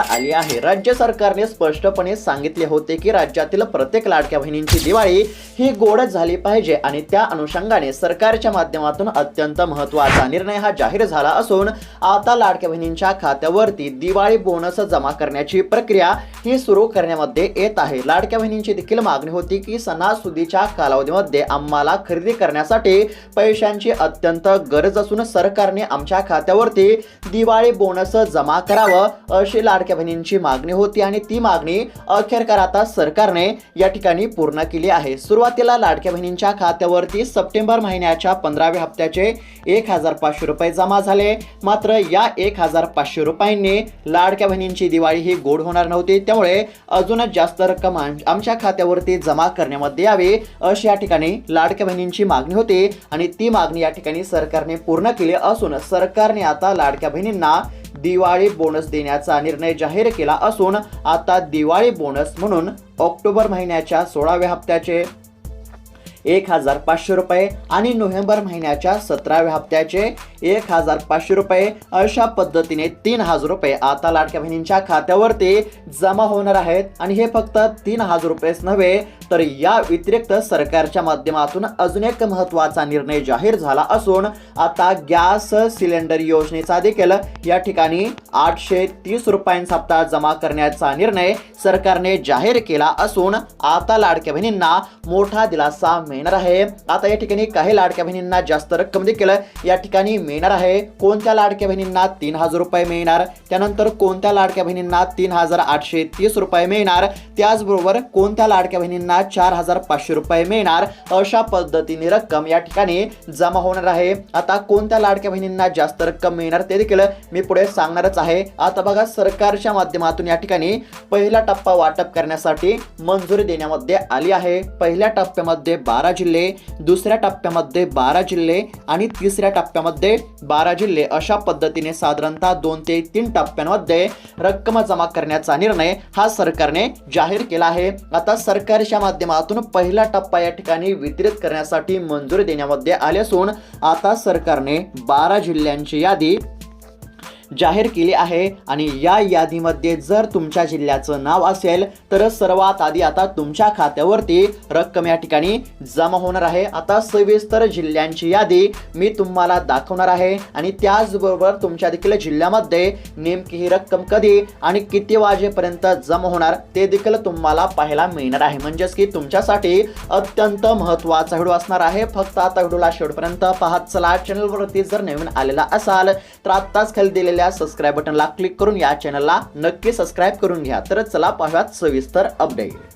आली आहे. राज्य सरकारने स्पष्टपणे सांगितले होते की राज्यातील प्रत्येक लाडक्या बहिणींची दिवाळी ही गोड झाली पाहिजे आणि त्या अनुषंगाने सरकारच्या माध्यमातून अत्यंत महत्त्वाचा निर्णय हा जाहीर झाला असून आता लाडक्या बहिणींच्या खात्यावरती दिवाळी बोनस जमा करण्याची प्रक्रिया ही सुरू करण्यामध्ये येत आहे. लाडक्या बहिणींची देखील मागणी होती की सणासुदीच्या कालावधीमध्ये आम्हाला खरेदी करण्यासाठी पैशांची अत्यंत गरज असून सरकारने आमच्या खात्यावरती दिवाळी बोनस जमा करावं अशी लाड लाडक्या बहिणींची मागणी होती आणि ती मागणी अखेरकार आता सरकारने या ठिकाणी पूर्ण केली आहे. सुरुवातीला लाडक्या बहिणींच्या खात्यावरती सप्टेंबर महिन्याच्या पंधराव्या हप्त्याचे एक हजार पाचशे रुपये जमा झाले. मात्र या एक हजार पाचशे रुपयांनी लाडक्या बहिणींची दिवाळी ही गोड होणार नव्हती. त्यामुळे अजूनच जास्त रक्कम आमच्या खात्यावरती जमा करण्यामध्ये यावी अशी या ठिकाणी लाडक्या बहिणींची मागणी होती आणि ती मागणी या ठिकाणी सरकारने पूर्ण केली असून सरकारने आता लाडक्या बहिणींना दिवाळी बोनस देण्याचा निर्णय जाहीर केला असून आता दिवाळी बोनस म्हणून ऑक्टोबर महिन्याच्या सोळाव्या हप्त्याचे एक हजार पाचशे रुपये आणि नोव्हेंबर महिन्याच्या सतराव्या हप्त्याचे एक हजार पाचशे रुपये अशा पद्धतीने तीन हजार रुपये आता लाडक्या बहिणींच्या खात्यावरती जमा होणार आहेत. आणि हे फक्त तीन हजार रुपयेच नव्हे तर या व्यतिरिक्त सरकारच्या माध्यमातून अजून एक महत्त्वाचा निर्णय जाहीर झाला असून आता गॅस सिलेंडर योजनेचा देखील या ठिकाणी आठशे तीस रुपयांचा हप्ता जमा करण्याचा निर्णय सरकारने जाहीर केला असून आता लाडक्या बहिणींना मोठा दिलासा मिळणार आहे. आता या ठिकाणी काही लाडक्या बहिणींना जास्त रक्कम देखील या ठिकाणी मिळणार आहे. कोणत्या लाडक्या बहिणींना तीन हजार रुपये मिळणार? त्यानंतर कोणत्या लाडक्या बहिणींना तीन हजार आठशे तीस रुपये मिळणार? त्याचबरोबर कोणत्या लाडक्या बहिणींना चार हजार पाचशे रुपये मिळणार? अशा पद्धतीने रक्कम या ठिकाणी जमा होणार आहे. आता कोणत्या लाडक्या बहिणींना जास्त रक्कम मिळणार ते देखील मी पुढे सांगणारच आहे. आता बघा सरकारच्या माध्यमातून या ठिकाणी पहिला टप्पा वाटप करण्यासाठी मंजुरी देण्यामध्ये आली आहे. पहिल्या टप्प्यामध्ये बारा बारा जिल्हे दुसऱ्या टप्प्यामध्ये बारा जिल्हे आणि तिसऱ्या टप्प्यामध्ये बारा जिल्हे. अशा पद्धतीने साधारणतः दोन ते तीन टप्प्यांमध्ये रक्कम जमा करण्याचा निर्णय हा सरकारने जाहीर केला आहे. आता सरकारच्या माध्यमातून पहिला टप्पा या ठिकाणी वितरित करण्यासाठी मंजुरी देण्यामध्ये आली असून आता सरकारने बारा जिल्ह्यांची यादी जाहीर केली आहे. आणि या यादीमध्ये जर तुमच्या जिल्ह्याचं नाव असेल तर सर्वात आधी आता तुमच्या खात्यावरती रक्कम या ठिकाणी जमा होणार आहे. आता सविस्तर जिल्ह्यांची यादी मी तुम्हाला दाखवणार आहे. आणि त्याचबरोबर तुमच्या देखील जिल्ह्यामध्ये नेमकी ही रक्कम कधी आणि किती वाजेपर्यंत जमा होणार ते देखील तुम्हाला पाहायला मिळणार आहे. म्हणजेच की तुमच्यासाठी अत्यंत महत्त्वाचा व्हिडिओ असणार आहे. फक्त आता व्हिडिओला शेवटपर्यंत पाहत चला. चॅनलवरती जर नवीन आलेला असाल तर आत्ताच खाली दिलेल्या सबस्क्राईब बटनला क्लिक करून या चॅनलला नक्की सबस्क्राईब करून घ्या. तर चला पाहूयात सविस्तर अपडेट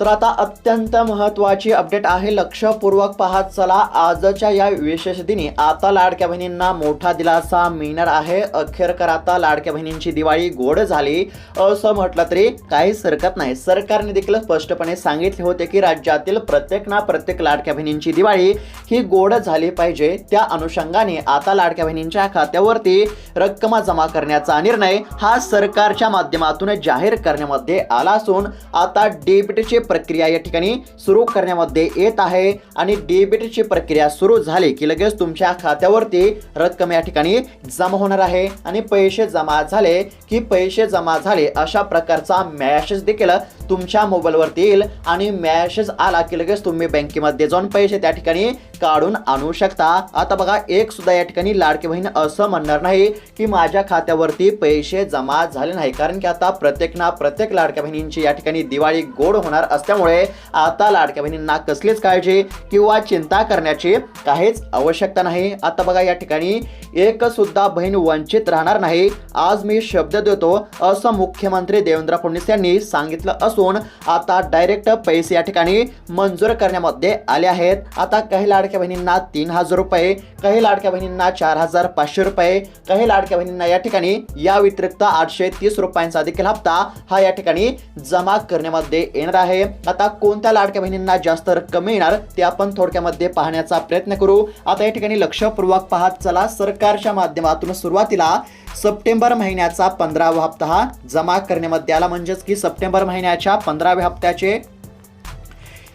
तर आता अत्यंत महत्त्वाची अपडेट आहे. लक्षपूर्वक पाहत चला. आजच्या या विशेष दिनी आता लाडक्या बहिणींना मोठा दिलासा मिळणार आहे. अखेरकर आता लाडक्या बहिणींची दिवाळी गोड झाली. असं म्हटलं तरी काहीच हरकत नाही. सरकारने देखील स्पष्टपणे सांगितले होते की राज्यातील प्रत्येक ना प्रत्येक लाडक्या बहिणींची दिवाळी ही गोड झाली पाहिजे. त्या अनुषंगाने आता लाडक्या बहिणींच्या खात्यावरती रक्कम जमा करण्याचा निर्णय हा सरकारच्या माध्यमातून जाहीर करण्यामध्ये आला असून आता डेबिटची प्रक्रिया या ठिकाणी सुरू करण्यामध्ये येत आहे आणि डेबिटची प्रक्रिया सुरू झाली की लगेच तुमच्या खात्यावरती रक्कम या ठिकाणी जमा होणार आहे आणि पैसे जमा झाले की पैसे जमा झाले अशा प्रकारचा मॅसेज देखील तुमच्या मोबाईलवरती येईल आणि मॅसेज आला की लगेच तुम्ही बँकेमध्ये जाऊन पैसे त्या ठिकाणी काढून आणू शकता. आता बघा एक सुद्धा या ठिकाणी लाडकी बहीण असं म्हणणार नाही की माझ्या खात्यावरती पैसे जमा झाले नाही. कारण की आता प्रत्येक ना प्रत्येक लाडक्या बहिणींची या ठिकाणी दिवाळी गोड होणार असल्यामुळे आता लाडक्या बहिणींना कसलीच काळजी किंवा चिंता करण्याची काहीच आवश्यकता नाही. आता बघा या ठिकाणी एक सुद्धा बहीण वंचित राहणार नाही. आज मी शब्द देतो असं मुख्यमंत्री देवेंद्र फडणवीस यांनी सांगितलं असून आता डायरेक्ट पैसे या ठिकाणी मंजूर करण्यामध्ये आले आहेत. आता काही लाडक्या बहिणींना तीन हजार रुपये काही लाडक्या बहिणींना चार हजार पाचशे रुपये काही लाडक्या बहिणींना या ठिकाणी या व्यतिरिक्त आठशे तीस रुपयांचा देखील हप्ता हा या ठिकाणी जमा करण्यामध्ये येणार आहे. आता कोणत्या लाडक्या बहिणींना जास्त रक्कम मिळणार ते आपण थोडक्यामध्ये पाहण्याचा प्रयत्न करू. आता या ठिकाणी लक्षपूर्वक पाहत चला सरकारच्या माध्यमातून सुरुवातीला सप्टेंबर महिन्याचा पंधरावा हप्ता हा जमा करण्यामध्ये आला. म्हणजेच की सप्टेंबर महिन्याच्या पंधराव्या हप्त्याचे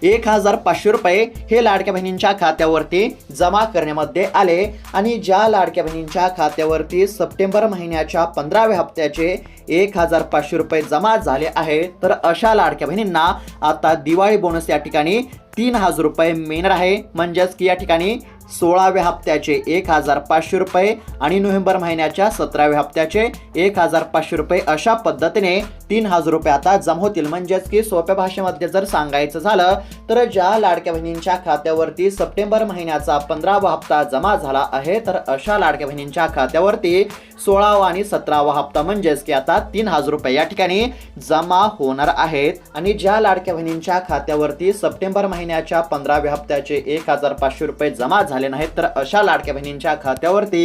एक हजार पाचशे रुपये हे लाडक्या बहिणींच्या खात्यावरती जमा करण्यामध्ये आले. आणि ज्या लाडक्या बहिणींच्या खात्यावरती सप्टेंबर महिन्याच्या पंधराव्या हप्त्याचे एक हजार पाचशे रुपये जमा झाले आहे तर अशा लाडक्या बहिणींना आता दिवाळी बोनस या ठिकाणी तीन हजार रुपये मिळणार आहे. म्हणजेच की या ठिकाणी सोळाव्या हप्त्याचे एक हजार पाचशे रुपये आणि नोव्हेंबर महिन्याच्या सतराव्या हप्त्याचे एक हजार पाचशे रुपये अशा पद्धतीने तीन हजार रुपये आता जमा होतील. म्हणजेच की सोप्या भाषेमध्ये जर सांगायचं झालं तर ज्या लाडक्या बहिणींच्या खात्यावरती सप्टेंबर महिन्याचा पंधरावा हप्ता जमा झाला आहे तर अशा लाडक्या बहिणींच्या खात्यावरती सोळावा आणि सतरावा हप्ता म्हणजेच की आता तीन हजार रुपये या ठिकाणी जमा होणार आहेत. आणि ज्या लाडक्या बहिणींच्या खात्यावरती सप्टेंबर महिन्याच्या पंधराव्या हप्त्याचे एक हजार पाचशे रुपये जमा झाले झाले नाहीत तर अशा लाडक्या बहिणींच्या खात्यावरती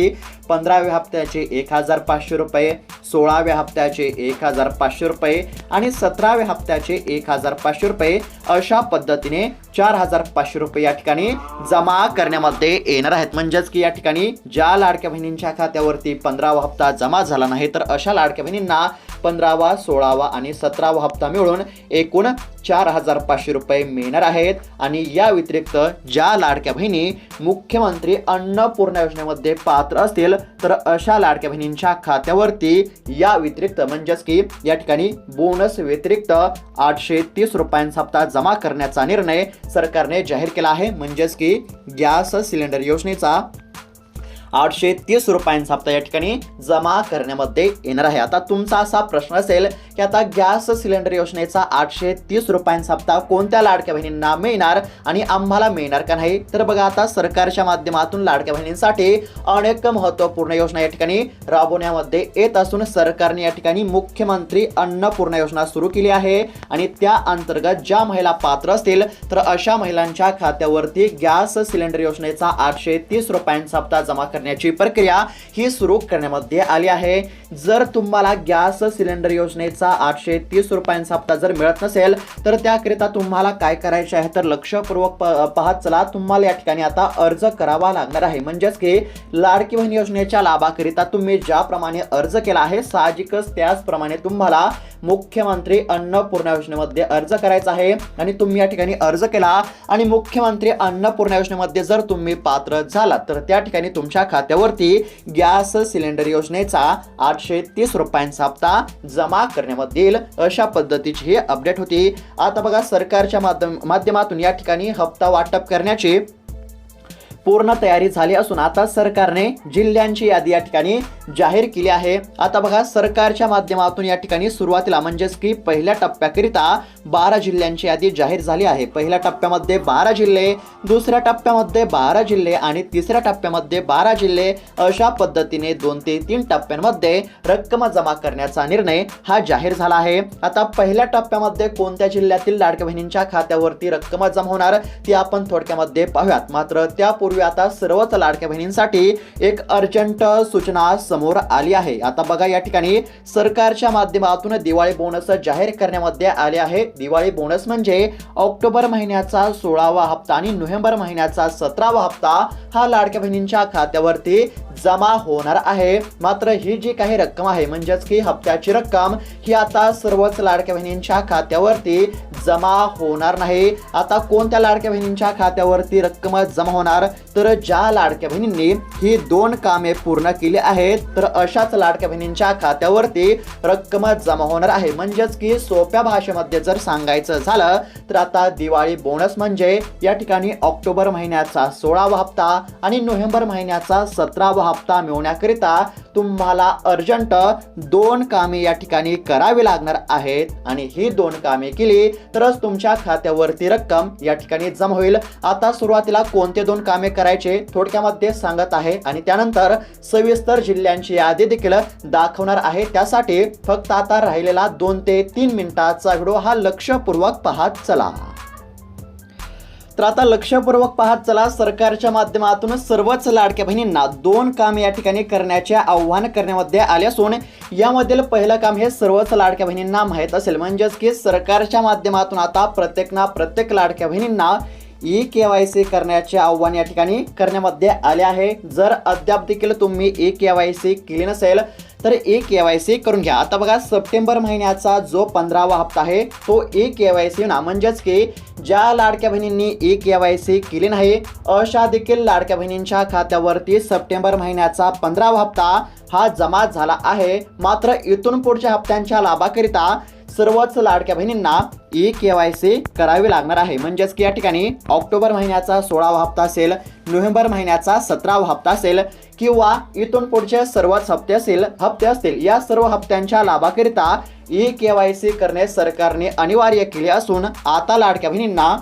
पंधराव्या हप्त्याचे एक हजार पाचशे रुपये सोळाव्या हप्त्याचे एक हजार पाचशे रुपये आणि सतराव्या हप्त्याचे एक हजार पाचशे रुपये अशा पद्धतीने चार हजार पाचशे रुपये या ठिकाणी जमा करण्यामध्ये येणार आहेत. म्हणजेच की या ठिकाणी ज्या लाडक्या बहिणींच्या खात्यावरती पंधरावा हप्ता जमा झाला नाही तर अशा लाडक्या बहिणींना पंधरावा सोळावा आणि सतरावा हप्ता मिळून एकूण चार हजार पाचशे रुपये मिळणार आहेत. आणि या व्यतिरिक्त ज्या लाडक्या बहिणी मुख्यमंत्री अन्नपूर्णा योजनेमध्ये पात्र असतील तर अशा लाडक्या बहिणींच्या खात्यावरती या व्यतिरिक्त म्हणजेच की या ठिकाणी बोनस व्यतिरिक्त आठशे तीस रुपयांचा हप्ता जमा करण्याचा निर्णय सरकारने जाहीर केला आहे म्हणजेच की गॅस सिलेंडर योजनेचा आठशे तीस रुपयांचा हप्ता या ठिकाणी जमा करण्यामध्ये येणार आहे. आता तुमचा असा प्रश्न असेल की आता गॅस सिलेंडर योजनेचा आठशे तीस रुपयांचा हप्ता कोणत्या लाडक्या बहिणींना मिळणार आणि आम्हाला मिळणार का नाही? तर बघा आता सरकारच्या माध्यमातून लाडक्या बहिणींसाठी अनेक महत्त्वपूर्ण योजना या ठिकाणी राबवण्यामध्ये येत असून सरकारने या ठिकाणी मुख्यमंत्री अन्नपूर्णा योजना सुरू केली आहे आणि त्या अंतर्गत ज्या महिला पात्र असतील तर अशा महिलांच्या खात्यावरती गॅस सिलेंडर योजनेचा आठशे तीस रुपयांचा हप्ता जमा करण्याची प्रक्रिया ही सुरू करण्यामध्ये आली आहे. जर तुम्हाला गॅस सिलेंडर योजनेचा आठशे तीस रुपयांचा हप्ता जर मिळत नसेल तर त्याकरिता तुम्हाला काय करायचे आहे? तर लक्षपूर्वक प- पाहत चला. तुम्हाला या ठिकाणी आता अर्ज करावा लागणार आहे. म्हणजेच की लाडकी बहीण योजनेच्या लाभाकरिता तुम्ही ज्याप्रमाणे अर्ज केला आहे साहजिकच त्याचप्रमाणे तुम्हाला मुख्यमंत्री अन्नपूर्णा योजनेमध्ये अर्ज करायचा आहे. आणि तुम्ही या ठिकाणी अर्ज केला आणि मुख्यमंत्री अन्नपूर्णा योजनेमध्ये जर तुम्ही पात्र झालात तर त्या ठिकाणी तुमच्या खात्यावरती गॅस सिलेंडर योजनेचा आठशे तीस रुपयांचा हप्ता जमा करण्यामध्ये येईल अशा पद्धतीची ही अपडेट होती. आता बघा सरकारच्या माध्यम माध्यमातून या ठिकाणी हप्ता वाटप करण्याची पूर्ण तयारी झाली असून आता सरकारने जिल्ह्यांची यादी या ठिकाणी जाहीर केली आहे. आता बघा सरकारच्या माध्यमातून या ठिकाणी सुरुवातीला म्हणजेच की पहिल्या टप्प्याकरिता बारा जिल्ह्यांची यादी जाहीर झाली आहे. पहिल्या टप्प्यामध्ये बारा जिल्हे दुसऱ्या टप्प्यामध्ये बारा जिल्हे आणि तिसऱ्या टप्प्यामध्ये बारा जिल्हे अशा पद्धतीने दोन ते तीन टप्प्यांमध्ये रक्कम जमा करण्याचा निर्णय हा जाहीर झाला आहे. आता पहिल्या टप्प्यामध्ये कोणत्या जिल्ह्यातील लाडक्या बहिणींच्या खात्यावरती रक्कम जमा होणार ती आपण थोडक्यामध्ये पाहूयात. मात्र त्यापूर्वी आता सर्वच लाडक्या बहिणींसाठी एक अर्जंट सूचना समोर आली आहे. आता बघा या ठिकाणी सरकारच्या माध्यमातून दिवाळी बोनस जाहीर करण्यामध्ये आले आहे. दिवाळी बोनस म्हणजे ऑक्टोबर महिन्याचा सोळावा हप्ता आणि नोव्हेंबर महिन्याचा सतरावा हप्ता हा लाडक्या बहिणींच्या खात्यावरती जमा होणार आहे. मात्र ही जी काही रक्कम आहे म्हणजेच की हप्त्याची रक्कम ही आता सर्वच लाडक्या बहिणींच्या खात्यावरती जमा होणार नाही. आता कोणत्या लाडक्या बहिणींच्या खात्यावरती रक्कम जमा होणार? तर ज्या लाडक्या बहिणींनी ही दोन कामे पूर्ण केली आहेत तर अशाच लाडक्या बहिणींच्या खात्यावरती रक्कम जमा होणार आहे. म्हणजेच की सोप्या भाषेमध्ये जर सांगायचं झालं तर आता दिवाळी बोनस म्हणजे या ठिकाणी ऑक्टोबर महिन्याचा सोळावा हप्ता आणि नोव्हेंबर महिन्याचा सतरावा हप्ता मिळवण्याकरिता तुम्हाला अर्जंट दोन कामे या ठिकाणी करावी लागणार आहेत. आणि ही दोन कामे केली तरच तुमच्या खात्यावरती रक्कम या ठिकाणी जमा होईल. आता सुरुवातीला कोणते दोन कामे करायचे थोडक्यामध्ये सांगत आहे आणि त्यानंतर सविस्तर जिल्ह्यांची यादी देखील दाखवणार आहे. त्यासाठी फक्त आता राहिलेला दोन ते तीन मिनिटाचा व्हिडिओ हा लक्षपूर्वक पाहत चला. तर आता लक्षपूर्वक पाहत चला. सरकारच्या माध्यमातून सर्वच लाडक्या बहिणींना दोन काम या ठिकाणी करण्याचे आव्हान करण्यामध्ये आले असून यामधील पहिलं काम हे सर्वच लाडक्या बहिणींना माहीत असेल. म्हणजेच की सरकारच्या माध्यमातून आता प्रत्येक ना प्रत्येक लाडक्या बहिणींना ई के वाय सी करण्याचे आव्हान या ठिकाणी करण्यामध्ये आले आहे. जर अद्याप देखील तुम्ही ई के वाय सी केली नसेल तर ए के वाय सी करून घ्या. आता बघा सप्टेंबर महिन्याचा जो पंधरावा हप्ता आहे तो ए के वाय सी ना म्हणजेच की ज्या लाडक्या बहिणींनी ए के वाय सी केली नाही अशा देखील लाडक्या बहिणींच्या खात्यावरती सप्टेंबर महिन्याचा पंधरावा हप्ता हा जमा झाला आहे. मात्र इथून पुढच्या हप्त्यांच्या लाभाकरिता सर्वच लाडक्या बहिणींना ई के वाय सी करावी लागणार आहे. म्हणजेच की या ठिकाणी ऑक्टोबर महिन्याचा सोळावा हप्ता असेल नोव्हेंबर महिन्याचा सतरावा हप्ता असेल किंवा इथून पुढचे सर्वच हप्ते असेल हप्ते असतील. या सर्व हप्त्यांच्या लाभाकरिता ई के वाय सी करणे सरकारने अनिवार्य केले असून आता लाडक्या बहिणींना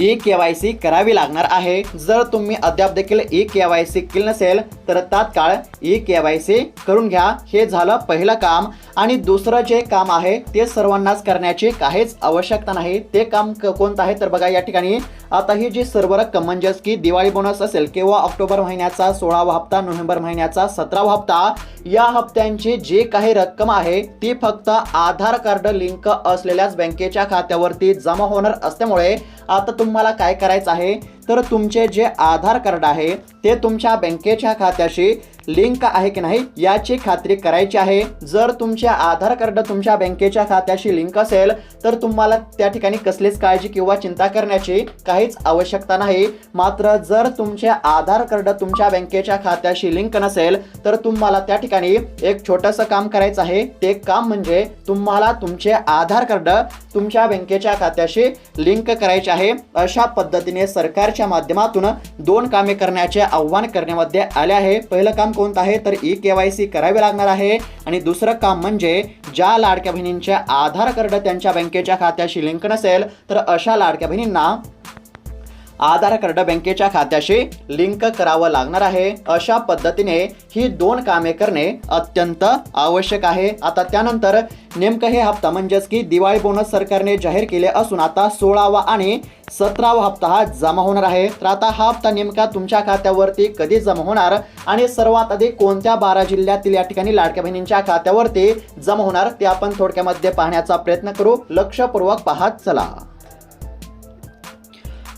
ई के वाय सी करावी लागणार आहे. जर तुम्ही अद्याप देखील ई के वाय सी केली नसेल तर तात्काळ ई के वाय सी करून घ्या. हे झालं पहिलं काम. आणि दुसरं जे काम आहे ते सर्वांनाच करण्याची काहीच आवश्यकता नाही. ते काम कोणतं आहे तर बघा या ठिकाणी. आता ही जी सर्व रक्कम म्हणजेच की दिवाळी बोनस असेल किंवा ऑक्टोबर महिन्याचा सोळावा हप्ता नोव्हेंबर महिन्याचा सतरावा हप्ता या हप्त्यांची जी काही रक्कम आहे ती फक्त आधार कार्ड लिंक असलेल्याच बँकेच्या खात्यावरती जमा होणार असल्यामुळे आता तुम्हाला काय करायचं आहे? तर तुमचे जे आधार कार्ड आहे ते तुमच्या बँकेच्या खात्याशी लिंक आहे की नाही याची खात्री करायची आहे. जर तुमचे आधार कार्ड तुमच्या बँकेच्या खात्याशी लिंक असेल तर तुम्हाला त्या ठिकाणी कसलीच काळजी किंवा चिंता करण्याची काहीच आवश्यकता नाही. मात्र जर तुमचे आधार कार्ड तुमच्या बँकेच्या खात्याशी लिंक नसेल तर तुम्हाला त्या ठिकाणी एक छोटंसं काम करायचं आहे. ते काम म्हणजे तुम्हाला तुमचे आधार कार्ड तुमच्या बँकेच्या खात्याशी लिंक करायचे आहे. अशा पद्धतीने सरकारच्या माध्यमातून दोन कामे करण्याचे आव्हान करण्यामध्ये आले आहे. पहिलं काम कोणतं आहे? तर ई के वाय सी करावी लागणार आहे. आणि दुसरं काम म्हणजे ज्या लाडक्या बहिणींचे आधार कार्ड त्यांच्या बँकेच्या खात्याशी लिंक नसेल तर अशा लाडक्या बहिणींना आधार कार्ड बँकेच्या खात्याशी लिंक करावं लागणार आहे. अशा पद्धतीने ही दोन कामे करणे अत्यंत आवश्यक आहे. आता त्यानंतर नेमकं हे हप्ता म्हणजेच की दिवाळी बोनस सरकारने जाहीर केले असून आता सोळावा आणि सतरावा हप्ता हा जमा होणार आहे. तर आता हा हप्ता नेमका तुमच्या खात्यावरती कधी जमा होणार आणि सर्वात अधिक कोणत्या बारा जिल्ह्यातील या ठिकाणी लाडक्या बहिणींच्या खात्यावरती जमा होणार ते आपण थोडक्यामध्ये पाहण्याचा प्रयत्न करू. लक्षपूर्वक पाहत चला.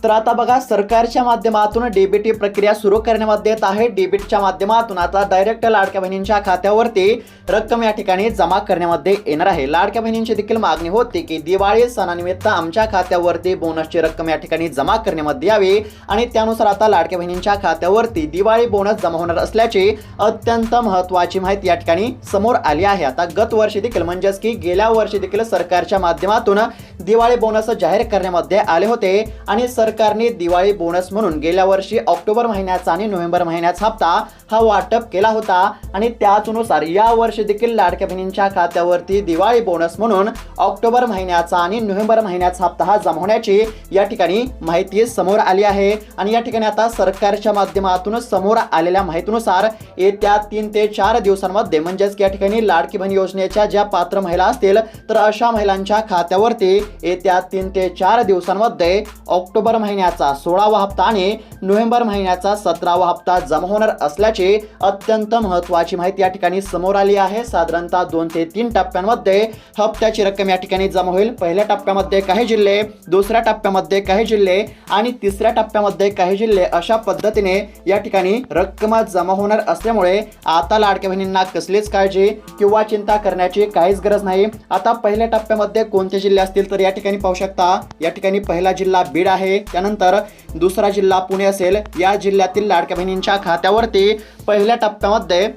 तर आता बघा सरकारच्या माध्यमातून डेबिट प्रक्रिया सुरू करण्यामध्ये येत आहे. डेबिटच्या माध्यमातून आता डायरेक्ट लाडक्या बहिणींच्या खात्यावरती रक्कम या ठिकाणी जमा करण्यामध्ये येणार आहे. लाडक्या बहिणींची देखील मागणी होती की दिवाळी सणानिमित्त आमच्या खात्यावरती बोनसची रक्कम या ठिकाणी जमा करण्यामध्ये यावी आणि त्यानुसार आता लाडक्या बहिणींच्या खात्यावरती दिवाळी बोनस जमा होणार असल्याची अत्यंत महत्वाची माहिती या ठिकाणी समोर आली आहे. आता गत वर्षी देखील म्हणजेच की गेल्या वर्षी देखील सरकारच्या माध्यमातून दिवाळी बोनस जाहीर करण्यामध्ये आले होते आणि सरकारने दिवाळी बोनस म्हणून गेल्या वर्षी ऑक्टोबर महिन्याचा आणि नोव्हेंबर महिन्याचा हप्ता हा वाटप केला होता आणि त्याचनुसार या वर्षी देखील लाडक्या बहिणींच्या खात्यावरती दिवाळी बोनस म्हणून ऑक्टोबर महिन्याचा आणि नोव्हेंबर महिन्याचा हप्ता हा जमा होण्याची या ठिकाणी माहिती समोर आली आहे. आणि या ठिकाणी आता सरकारच्या माध्यमातून समोर आलेल्या माहितीनुसार येत्या तीन ते चार दिवसांमध्ये म्हणजेच की या ठिकाणी लाडकी बहीण योजनेच्या ज्या पात्र महिला असतील तर अशा महिलांच्या खात्यावरती येत्या तीन ते चार दिवसांमध्ये ऑक्टोबर महिन्याचा सोळावा हप्ता आणि नोव्हेंबर महिन्याचा सतरावा हप्ता जमा होणार असल्याचे अत्यंत महत्वाची माहिती या ठिकाणी समोर आली आहे. साधारणतः दोन ते तीन टप्प्यांमध्ये हप्त्याची रक्कम या ठिकाणी जमा होईल. पहिल्या टप्प्यामध्ये काही जिल्हे दुसऱ्या टप्प्यामध्ये काही जिल्हे आणि तिसऱ्या टप्प्यामध्ये काही जिल्हे अशा पद्धतीने या ठिकाणी रक्कम जमा होणार असल्यामुळे आता लाडक्या बहिणींना कसलीच काळजी किंवा चिंता करण्याची काहीच गरज नाही. आता पहिल्या टप्प्यामध्ये कोणते जिल्हे असतील तर या ठिकाणी पाहू शकता. या ठिकाणी पहिला जिल्हा बीड आहे. त्यानंतर दुसरा जिल्हा पुणे असेल. या जिल्ह्यातील लाडक्या बहिणींच्या खात्यावरती पहिल्या टप्प्यामध्ये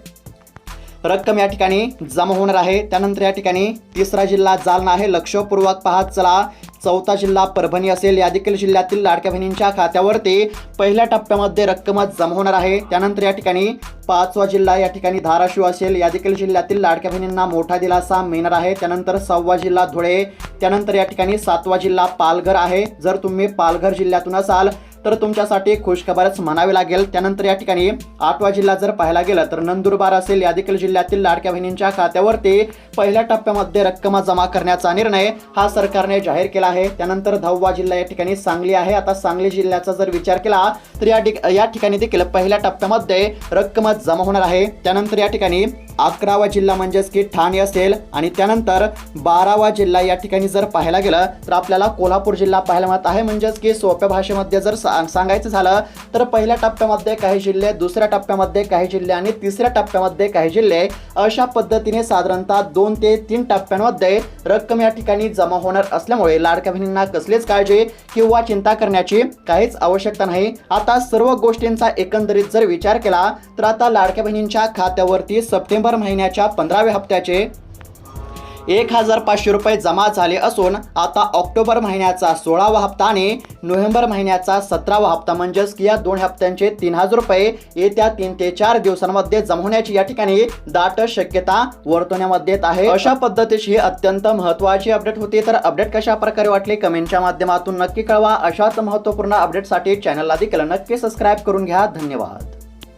रक्कम या ठिकाणी जमा होणार आहे. त्यानंतर या ठिकाणी तिसरा जिल्हा जालना आहे. लक्षपूर्वक पाहत चला चौथा जिल्हा परभणी असेल. या देखील जिल्ह्यातील लाडक्या बहिणींच्या खात्यावरती पहिल्या टप्प्यामध्ये रक्कम जमा होणार आहे. त्यानंतर या ठिकाणी पाचवा जिल्हा या ठिकाणी धाराशिव असेल. या देखील जिल्ह्यातील लाडक्या बहिणींना मोठा दिलासा मिळणार आहे. त्यानंतर सहावा जिल्हा धुळे. त्यानंतर या ठिकाणी सातवा जिल्हा पालघर आहे. जर तुम्ही पालघर जिल्ह्यातून असाल तर तुमच्यासाठी खुशखबरच म्हणावी लागेल. त्यानंतर या ठिकाणी आठवा जिल्हा जर पाहायला गेलं तर नंदुरबार असेल. या देखील जिल्ह्यातील लाडक्या बहिणींच्या खात्यावरती पहिल्या टप्प्यामध्ये रक्कम जमा करण्याचा निर्णय हा सरकारने जाहीर केला आहे. त्यानंतर दहावा जिल्हा या ठिकाणी सांगली आहे. आता सांगली जिल्ह्याचा जर विचार केला तर या ठिक- या ठिकाणी देखील पहिल्या टप्प्यामध्ये रक्कम जमा होणार आहे. त्यानंतर या ठिकाणी अकरावा जिल्हा म्हणजेच की ठाणे असेल. आणि त्यानंतर बारावा जिल्हा या ठिकाणी जर पाहायला गेलं तर आपल्याला कोल्हापूर जिल्हा पाहायला मिळत आहे. म्हणजेच की सोप्या भाषेमध्ये जर सांगायचं झालं तर पहिल्या टप्प्यामध्ये काही जिल्हे दुसऱ्या टप्प्यामध्ये काही जिल्हे आणि तिसऱ्या टप्प्यामध्ये काही जिल्हे अशा पद्धतीने साधारणतः दोन ते तीन टप्प्यांमध्ये रक्कम या ठिकाणी जमा होणार असल्यामुळे लाडक्या बहिणींना कसलीच काळजी किंवा चिंता करण्याची काहीच आवश्यकता नाही. आता सर्व गोष्टींचा एकंदरीत जर विचार केला तर आता लाडक्या बहिणींच्या खात्यावरती सप्टेंबर महिन्याच्या पंधराव्या हप्त्याचे एक हजार पाचशे रुपये जमा झाले असून आता ऑक्टोबर महिन्याचा सोळावा हप्ता आणि नोव्हेंबर महिन्याचा सतरावा हप्ता म्हणजेच की या दोन हप्त्यांचे तीन हजार रुपये येत्या तीन ते चार दिवसांमध्ये जमवण्याची होण्याची या ठिकाणी दाट शक्यता वर्तवण्यामध्ये येत आहे. अशा पद्धतीची ही अत्यंत महत्वाची अपडेट होती. तर अपडेट कशा प्रकारे वाटली? कमेंटच्या माध्यमातून नक्की कळवा. अशाच महत्त्वपूर्ण अपडेटसाठी चॅनलला देखील नक्की सबस्क्राईब करून घ्या. धन्यवाद.